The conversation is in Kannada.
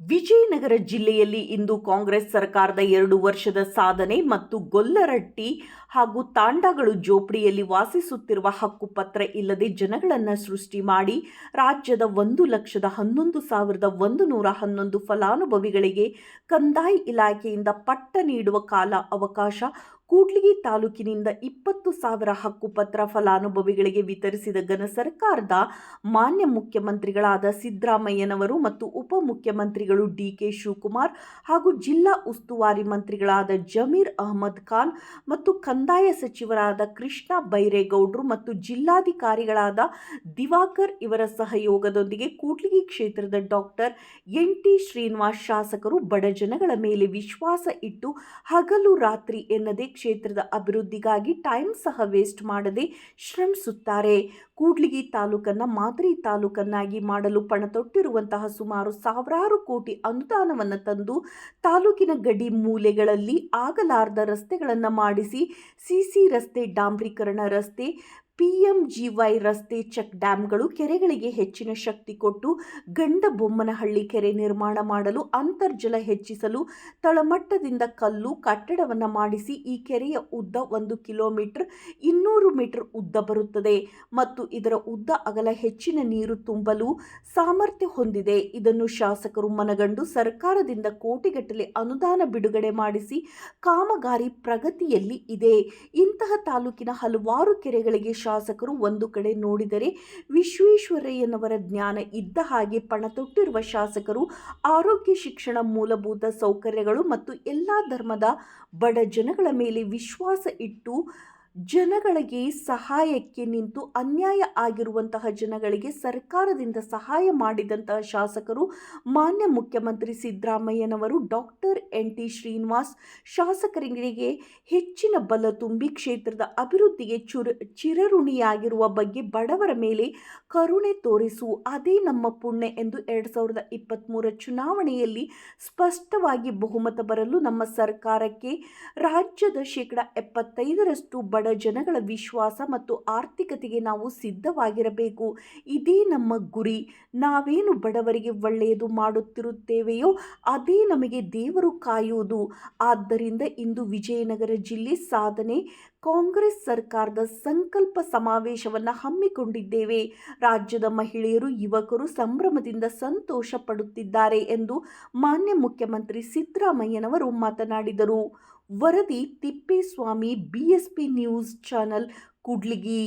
ವಿಜಯನಗರ ಜಿಲ್ಲೆಯಲ್ಲಿ ಇಂದು ಕಾಂಗ್ರೆಸ್ ಸರ್ಕಾರದ ಎರಡು ವರ್ಷದ ಸಾಧನೆ ಮತ್ತು ಗೊಲ್ಲರಟ್ಟಿ ಹಾಗೂ ತಾಂಡಗಳು ಜೋಪಡಿಯಲ್ಲಿ ವಾಸಿಸುತ್ತಿರುವ ಹಕ್ಕುಪತ್ರ ಇಲ್ಲದೆ ಜನಗಳನ್ನು ಸೃಷ್ಟಿ ಮಾಡಿ ರಾಜ್ಯದ ಒಂದು ಲಕ್ಷದ ಹನ್ನೊಂದು ಸಾವಿರದ ಒಂದು ನೂರ ಹನ್ನೊಂದು ಫಲಾನುಭವಿಗಳಿಗೆ ಕಂದಾಯ ಇಲಾಖೆಯಿಂದ ಪಟ್ಟ ನೀಡುವ ಕಾಲ ಅವಕಾಶ ಕೂಡ್ಲಿಗಿ ತಾಲೂಕಿನಿಂದ ಇಪ್ಪತ್ತು ಸಾವಿರ ಹಕ್ಕುಪತ್ರ ಫಲಾನುಭವಿಗಳಿಗೆ ವಿತರಿಸಿದ ಘನ ಸರ್ಕಾರದ ಮಾನ್ಯ ಮುಖ್ಯಮಂತ್ರಿಗಳಾದ ಸಿದ್ದರಾಮಯ್ಯನವರು ಮತ್ತು ಉಪಮುಖ್ಯಮಂತ್ರಿಗಳು ಡಿ ಕೆ ಶಿವಕುಮಾರ್ ಹಾಗೂ ಜಿಲ್ಲಾ ಉಸ್ತುವಾರಿ ಮಂತ್ರಿಗಳಾದ ಜಮೀರ್ ಅಹಮದ್ ಖಾನ್ ಮತ್ತು ಕಂದಾಯ ಸಚಿವರಾದ ಕೃಷ್ಣ ಬೈರೇಗೌಡರು ಮತ್ತು ಜಿಲ್ಲಾಧಿಕಾರಿಗಳಾದ ದಿವಾಕರ್ ಇವರ ಸಹಯೋಗದೊಂದಿಗೆ ಕೂಡ್ಲಿಗಿ ಕ್ಷೇತ್ರದ ಡಾಕ್ಟರ್ ಎನ್ ಟಿ ಶ್ರೀನಿವಾಸ್ ಶಾಸಕರು ಬಡ ಜನಗಳ ಮೇಲೆ ವಿಶ್ವಾಸ ಇಟ್ಟು ಹಗಲು ರಾತ್ರಿ ಎನ್ನದೆ ಕ್ಷೇತ್ರದ ಅಭಿವೃದ್ಧಿಗಾಗಿ ಟೈಮ್ ಸಹ ವೇಸ್ಟ್ ಮಾಡದೆ ಶ್ರಮಿಸುತ್ತಾರೆ. ಕೂಡ್ಲಿಗಿ ತಾಲೂಕನ್ನು ಮಾದರಿ ತಾಲೂಕನ್ನಾಗಿ ಮಾಡಲು ಪಣ ತೊಟ್ಟಿರುವಂತಹ ಸುಮಾರು ಸಾವಿರಾರು ಕೋಟಿ ಅನುದಾನವನ್ನು ತಂದು ತಾಲೂಕಿನ ಗಡಿ ಮೂಲೆಗಳಲ್ಲಿ ಆಗಲಾರದ ರಸ್ತೆಗಳನ್ನು ಮಾಡಿಸಿ ಸಿಸಿ ರಸ್ತೆ, ಡಾಂಬ್ರೀಕರಣ ರಸ್ತೆ ಪಿ ಎಂ ಜಿ ವೈ ರಸ್ತೆ ಚೆಕ್ ಡ್ಯಾಂಗಳು ಕೆರೆಗಳಿಗೆ ಹೆಚ್ಚಿನ ಶಕ್ತಿ ಕೊಟ್ಟು ಗಂಡಬೊಮ್ಮನಹಳ್ಳಿ ಕೆರೆ ನಿರ್ಮಾಣ ಮಾಡಲು ಅಂತರ್ಜಲ ಹೆಚ್ಚಿಸಲು ತಳಮಟ್ಟದಿಂದ ಕಲ್ಲು ಕಟ್ಟಡವನ್ನು ಮಾಡಿಸಿ ಈ ಕೆರೆಯ ಉದ್ದ ಒಂದು ಕಿಲೋಮೀಟರ್ ಇನ್ನೂರು ಮೀಟರ್ ಉದ್ದ ಬರುತ್ತದೆ ಮತ್ತು ಇದರ ಉದ್ದ ಅಗಲ ಹೆಚ್ಚಿನ ನೀರು ತುಂಬಲು ಸಾಮರ್ಥ್ಯ ಹೊಂದಿದೆ. ಇದನ್ನು ಶಾಸಕರು ಮನಗಂಡು ಸರ್ಕಾರದಿಂದ ಕೋಟಿಗಟ್ಟಲೆ ಅನುದಾನ ಬಿಡುಗಡೆ ಮಾಡಿಸಿ ಕಾಮಗಾರಿ ಪ್ರಗತಿಯಲ್ಲಿ ಇದೆ. ಇಂತಹ ತಾಲೂಕಿನ ಹಲವಾರು ಕೆರೆಗಳಿಗೆ ಶಾಸಕರು ಒಂದು ಕಡೆ ನೋಡಿದರೆ ವಿಶ್ವೇಶ್ವರಯ್ಯನವರ ಜ್ಞಾನ ಇದ್ದ ಹಾಗೆ ಪಣ ತೊಟ್ಟಿರುವ ಶಾಸಕರು ಆರೋಗ್ಯ ಶಿಕ್ಷಣ ಮೂಲಭೂತ ಸೌಕರ್ಯಗಳು ಮತ್ತು ಎಲ್ಲ ಧರ್ಮದ ಬಡ ಜನಗಳ ಮೇಲೆ ವಿಶ್ವಾಸ ಇಟ್ಟು ಜನಗಳಿಗೆ ಸಹಾಯಕ್ಕೆ ನಿಂತು ಅನ್ಯಾಯ ಆಗಿರುವಂತಹ ಜನಗಳಿಗೆ ಸರ್ಕಾರದಿಂದ ಸಹಾಯ ಮಾಡಿದಂತಹ ಶಾಸಕರು ಮಾನ್ಯ ಮುಖ್ಯಮಂತ್ರಿ ಸಿದ್ದರಾಮಯ್ಯನವರು, ಡಾಕ್ಟರ್ ಎನ್ ಟಿ ಶ್ರೀನಿವಾಸ್, ಶಾಸಕರಿಗೆ ಹೆಚ್ಚಿನ ಬಲ ತುಂಬಿ ಕ್ಷೇತ್ರದ ಅಭಿವೃದ್ಧಿಗೆ ಚುರ, ಚಿರಋಣಿಯಾಗಿರುವ ಬಗ್ಗೆ ಬಡವರ ಮೇಲೆ ಕರುಣೆ ತೋರಿಸು, ಅದೇ ನಮ್ಮ ಪುಣ್ಯ ಎಂದು ಎರಡು ಸಾವಿರದ ಇಪ್ಪತ್ತ್ಮೂರ ಚುನಾವಣೆಯಲ್ಲಿ ಸ್ಪಷ್ಟವಾಗಿ ಬಹುಮತ ಬರಲು ನಮ್ಮ ಸರ್ಕಾರಕ್ಕೆ ರಾಜ್ಯದ ಶೇಕಡ ಎಪ್ಪತ್ತೈದರಷ್ಟು ಬಡ ಜನಗಳ ವಿಶ್ವಾಸ ಮತ್ತು ಆರ್ಥಿಕತೆಗೆ ನಾವು ಸಿದ್ಧವಾಗಿರಬೇಕು. ಇದೇ ನಮ್ಮ ಗುರಿ. ನಾವೇನು ಬಡವರಿಗೆ ಒಳ್ಳೆಯದು ಮಾಡುತ್ತಿರುತ್ತೇವೆಯೋ ಅದೇ ನಮಗೆ ದೇವರು ಕಾಯುವುದು. ಆದ್ದರಿಂದ ಇಂದು ವಿಜಯನಗರ ಜಿಲ್ಲೆ ಸಾಧನೆ, ಕಾಂಗ್ರೆಸ್ ಸರ್ಕಾರದ ಸಂಕಲ್ಪ ಸಮಾವೇಶವನ್ನು ಹಮ್ಮಿಕೊಂಡಿದ್ದೇವೆ. ರಾಜ್ಯದ ಮಹಿಳೆಯರು, ಯುವಕರು ಸಂಭ್ರಮದಿಂದ ಸಂತೋಷ ಪಡುತ್ತಿದ್ದಾರೆ ಎಂದು ಮಾನ್ಯ ಮುಖ್ಯಮಂತ್ರಿ ಸಿದ್ದರಾಮಯ್ಯನವರು ಮಾತನಾಡಿದರು. ವರದಿ Tippeswamy BSP news channel Kudligi